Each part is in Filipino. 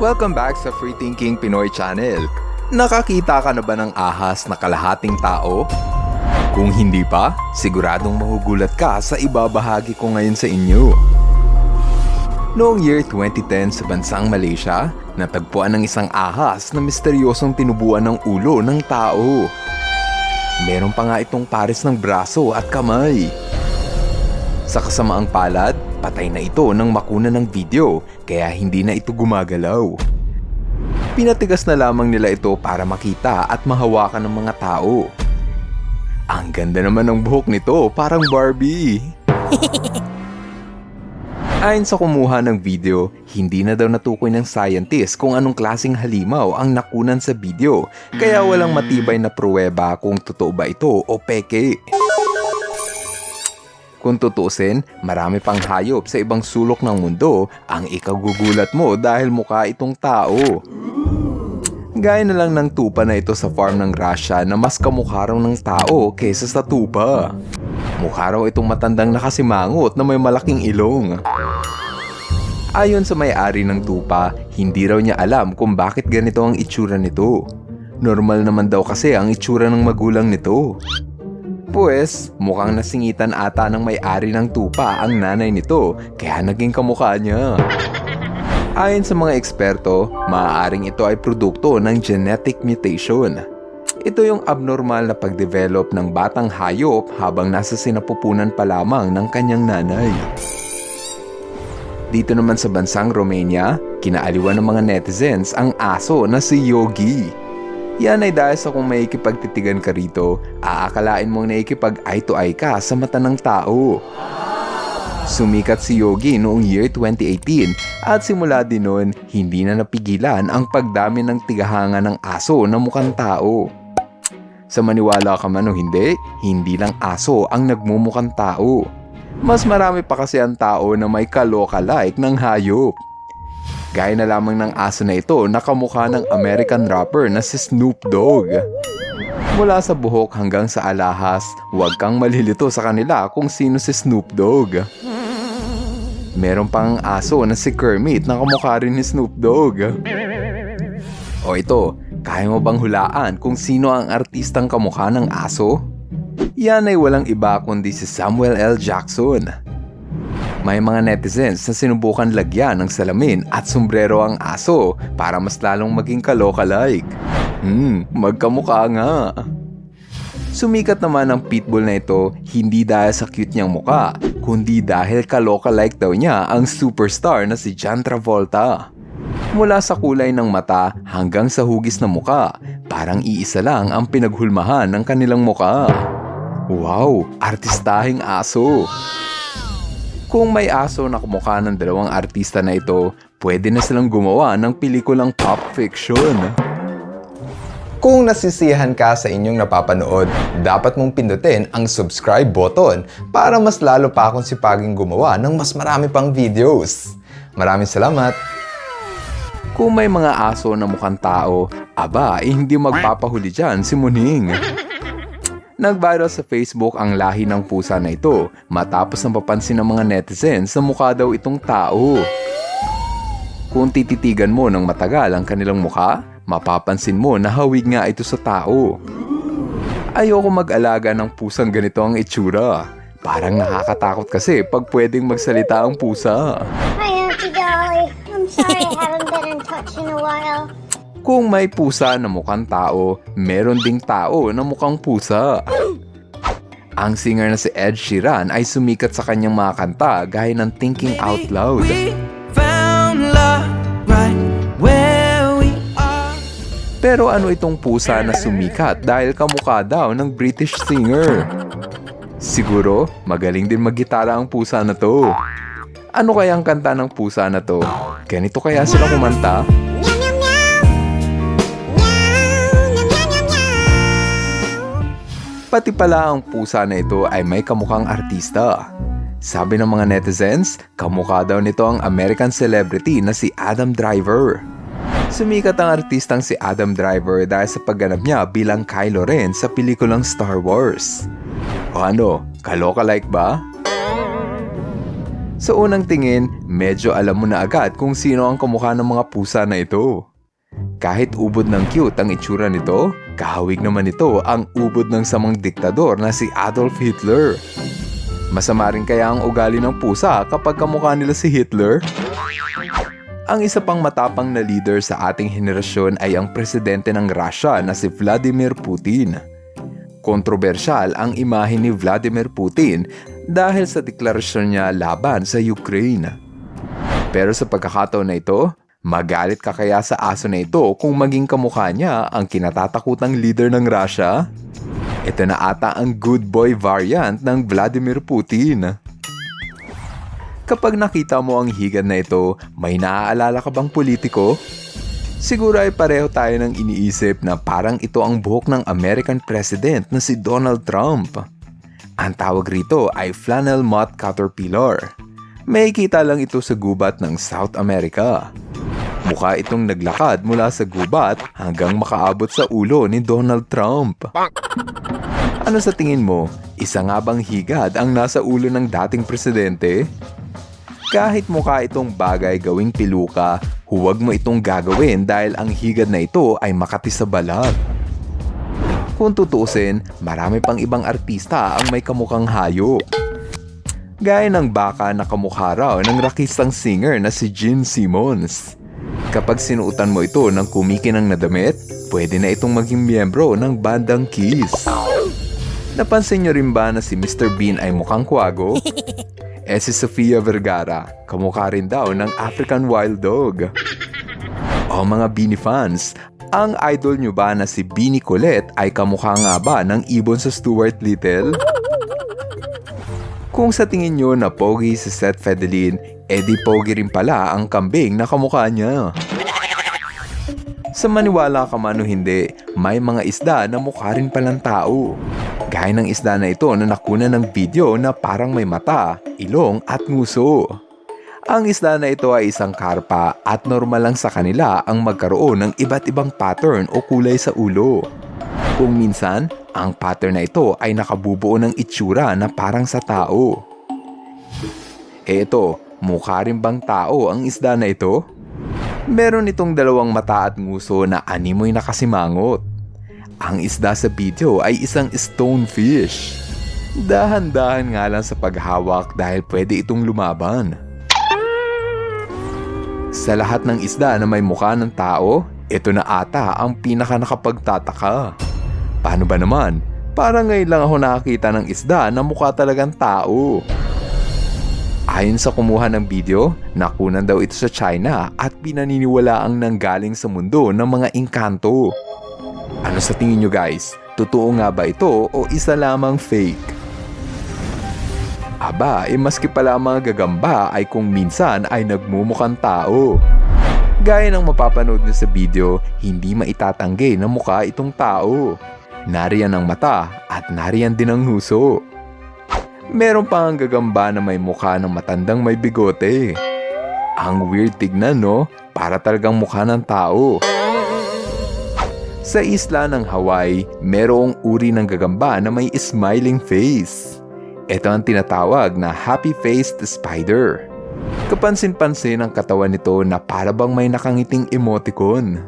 Welcome back sa Free Thinking Pinoy Channel. Nakakita ka na ba ng ahas na kalahating tao? Kung hindi pa, siguradong mahugulat ka sa ibabahagi ko ngayon sa inyo. Noong year 2010 sa bansang Malaysia, natagpuan ng isang ahas na misteryosong tinubuan ng ulo ng tao. Meron pa nga itong pares ng braso at kamay. Sa kasamaang palad, patay na ito nang makuna ng video kaya hindi na ito gumagalaw. Pinatigas na lamang nila ito para makita at mahawakan ng mga tao. Ang ganda naman ng buhok nito, parang Barbie. Ayon sa kumuha ng video, hindi na daw natukoy ng scientist kung anong klasing halimaw ang nakunan sa video, kaya walang matibay na pruweba kung totoo ba ito o peke. Kung tutusin, marami pang hayop sa ibang sulok ng mundo ang ikagugulat mo dahil mukha itong tao. Gaya na lang ng tupa na ito sa farm ng Russia na mas kamukha raw ng tao kesa sa tupa. Mukha raw itong matandang nakasimangot na may malaking ilong. Ayon sa may-ari ng tupa, hindi raw niya alam kung bakit ganito ang itsura nito. Normal naman daw kasi ang itsura ng magulang nito. Pues, mukhang nasingitan ata ng may-ari ng tupa ang nanay nito kaya naging kamukha niya. Ayon sa mga eksperto, maaaring ito ay produkto ng genetic mutation. Ito yung abnormal na pagdevelop ng batang hayop habang nasa sinapupunan pa lamang ng kanyang nanay. Dito naman sa bansang Romania, kinaaliwan ng mga netizens ang aso na si Yogi. Yan ay dahil sa kung may ikipagtitigan ka rito, aakalain mong naikipag eye to eye ka sa mata ng tao. Sumikat si Yogi noong year 2018 at simula din noon, hindi na napigilan ang pagdami ng tigahanga ng aso na mukhang tao. Sa maniwala ka man o hindi, hindi lang aso ang nagmumukhang tao. Mas marami pa kasi ang tao na may kaloka-like ng hayop. Gaya na lamang ng aso na ito na kamukha ng American rapper na si Snoop Dogg. Mula sa buhok hanggang sa alahas, huwag kang malilito sa kanila kung sino si Snoop Dogg. Meron pang aso na si Kermit na kamukha rin ni Snoop Dogg. O ito, kaya mo bang hulaan kung sino ang artistang kamukha ng aso? Yan ay walang iba kundi si Samuel L. Jackson. May mga netizens na sinubukan lagyan ng salamin at sombrero ang aso para mas lalong maging kaloka-like. Hmm, magkamukha nga. Sumikat naman ang pitbull na ito hindi dahil sa cute niyang muka, kundi dahil kaloka-like daw niya ang superstar na si John Travolta. Mula sa kulay ng mata hanggang sa hugis na muka, parang iisa lang ang pinaghulmahan ng kanilang muka. Wow, artistahing aso! Kung may aso na kumukha ng dalawang artista na ito, pwede na silang gumawa ng pelikulang pop fiction. Kung nasisiyahan ka sa inyong napapanood, dapat mong pindutin ang subscribe button para mas lalo pa akong sipaging gumawa ng mas marami pang videos. Maraming salamat! Kung may mga aso na mukhang tao, aba, eh, hindi magpapahuli dyan si Muning. Nag-viral sa Facebook ang lahi ng pusa na ito matapos ang papansin ng mga netizens na mukha daw itong tao. Kung tititigan mo ng matagal ang kanilang mukha, mapapansin mo na hawig nga ito sa tao. Ayoko mag-alaga ng pusang ganito ang itsura. Parang nakakatakot kasi pag pwedeng magsalita ang pusa. Hi, Auntie Dolly. I'm sorry I haven't been in touch in a while. Kung may pusa na mukhang tao, meron ding tao na mukhang pusa. Ang singer na si Ed Sheeran ay sumikat sa kanyang mga kanta gaya ng Thinking Out Loud. Pero ano itong pusa na sumikat dahil kamukha daw ng British singer? Siguro, magaling din maggitara ang pusa na to. Ano kaya ang kanta ng pusa na to? Ganito kaya sila kumanta? Pati pala ang pusa na ito ay may kamukhang artista. Sabi ng mga netizens, kamukha daw nito ang American celebrity na si Adam Driver. Sumikat ang artistang si Adam Driver dahil sa pagganap niya bilang Kylo Ren sa pelikulang Star Wars. O ano, kaloka like ba? Sa unang tingin, medyo alam mo na agad kung sino ang kamukha ng mga pusa na ito. Kahit ubod ng cute ang itsura nito, kahawig naman ito ang ubod ng samang diktador na si Adolf Hitler. Masama rin kaya ang ugali ng pusa kapag kamukha nila si Hitler? Ang isa pang matapang na leader sa ating henerasyon ay ang presidente ng Russia na si Vladimir Putin. Kontrobersyal ang imahe ni Vladimir Putin dahil sa deklarasyon niya laban sa Ukraine. Pero sa pagkakataon na ito, magalit ka kaya sa aso na ito kung maging kamukha niya ang kinatatakutang leader ng Russia? Ito na ata ang good boy variant ng Vladimir Putin. Kapag nakita mo ang higad na ito, may naaalala ka bang politiko? Siguro ay pareho tayo ng iniisip na parang ito ang buhok ng American President na si Donald Trump. Ang tawag rito ay flannel moth caterpillar. May kita lang ito sa gubat ng South America. Mukha itong naglakad mula sa gubat hanggang makaabot sa ulo ni Donald Trump. Ano sa tingin mo? Isa nga bang higad ang nasa ulo ng dating presidente? Kahit mukha itong bagay gawing piluka, huwag mo itong gagawin dahil ang higad na ito ay makati sa balat. Kung tutuusin, marami pang ibang artista ang may kamukhang hayop. Gaya ng baka na kamukha raw ng rakistang singer na si Gene Simmons. Kapag sinuutan mo ito ng kumikinang na damit, pwede na itong maging miyembro ng bandang Kiss. Napansin niyo rin ba na si Mr. Bean ay mukhang kwago? Eh si Sofia Vergara, kamukha rin daw ng African Wild Dog. O mga Beanie fans, ang idol nyo ba na si Beanie Colette ay kamukha nga ba ng ibon sa Stuart Little? Kung sa tingin nyo na pogi si Seth Fedelin, edi pogi rin pala ang kambing na kamukha niya. Sa maniwala ka man o hindi, may mga isda na mukha rin palang tao. Gaya ng isda na ito na nakuna ng video na parang may mata, ilong at nguso. Ang isda na ito ay isang karpa at normal lang sa kanila ang magkaroon ng iba't ibang pattern o kulay sa ulo. Kung minsan, ang pattern na ito ay nakabubuo ng itsura na parang sa tao. E ito, mukha rin bang tao ang isda na ito? Meron itong dalawang mata at nguso na animoy nakasimangot. Ang isda sa video ay isang stonefish. Dahan-dahan nga lang sa paghawak dahil pwede itong lumaban. Sa lahat ng isda na may mukha ng tao, ito na ata ang pinaka nakapagtataka. Paano ba naman? Parang ngayon lang ako nakakita ng isda na mukha talagang tao. Ayon sa kumuha ng video, nakunan daw ito sa China at pinaniniwala ang nanggaling sa mundo ng mga engkanto. Ano sa tingin nyo guys? Totoo nga ba ito o isa lamang fake? Aba, eh maski pala mga gagamba ay kung minsan ay nagmumukhang tao. Gaya ng mapapanood nyo sa video, hindi maitatanggi na mukha itong tao. Nariyan ang mata at nariyan din ang huso. Meron pa ang gagamba na may mukha ng matandang may bigote. Ang weird tignan no? Para talagang mukha ng tao. Sa isla ng Hawaii, merong uri ng gagamba na may smiling face. Ito ang tinatawag na happy-faced spider. Kapansin-pansin ang katawan nito na para bang may nakangiting emoticon.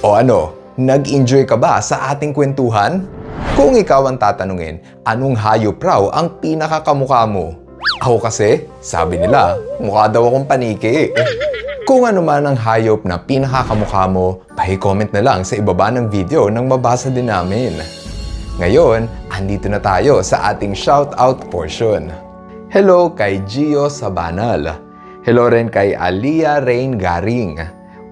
O ano, nag-enjoy ka ba sa ating kwentuhan? Kung ikaw ang tatanungin, anong hayop raw ang pinakakamukha mo? Ako kasi, sabi nila, mukha daw akong paniki. Kung ano man ang hayop na pinakakamukha mo, pahi-comment na lang sa ibaba ng video nang mabasa din namin. Ngayon, andito na tayo sa ating shoutout portion. Hello kay Gio Sabanal. Hello rin kay Alia Rain Garing.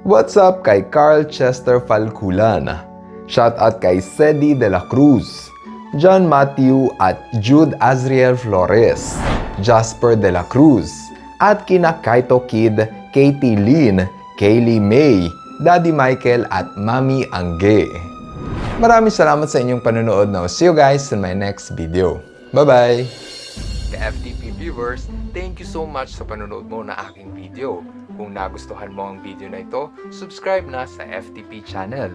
What's up kay Carl Chester Falculan. Shoutout kay Sedi De La Cruz. John Matthew at Jude Azriel Flores. Jasper De La Cruz. At kina Kaito Kid, Katie Lynn, Kaylee May, Daddy Michael at Mami Angge. Maraming salamat sa inyong panonood now. See you guys in my next video. Bye-bye! Ka-FTP viewers, thank you so much sa panonood mo na aking video. Kung nagustuhan mo ang video na ito, subscribe na sa FTP channel.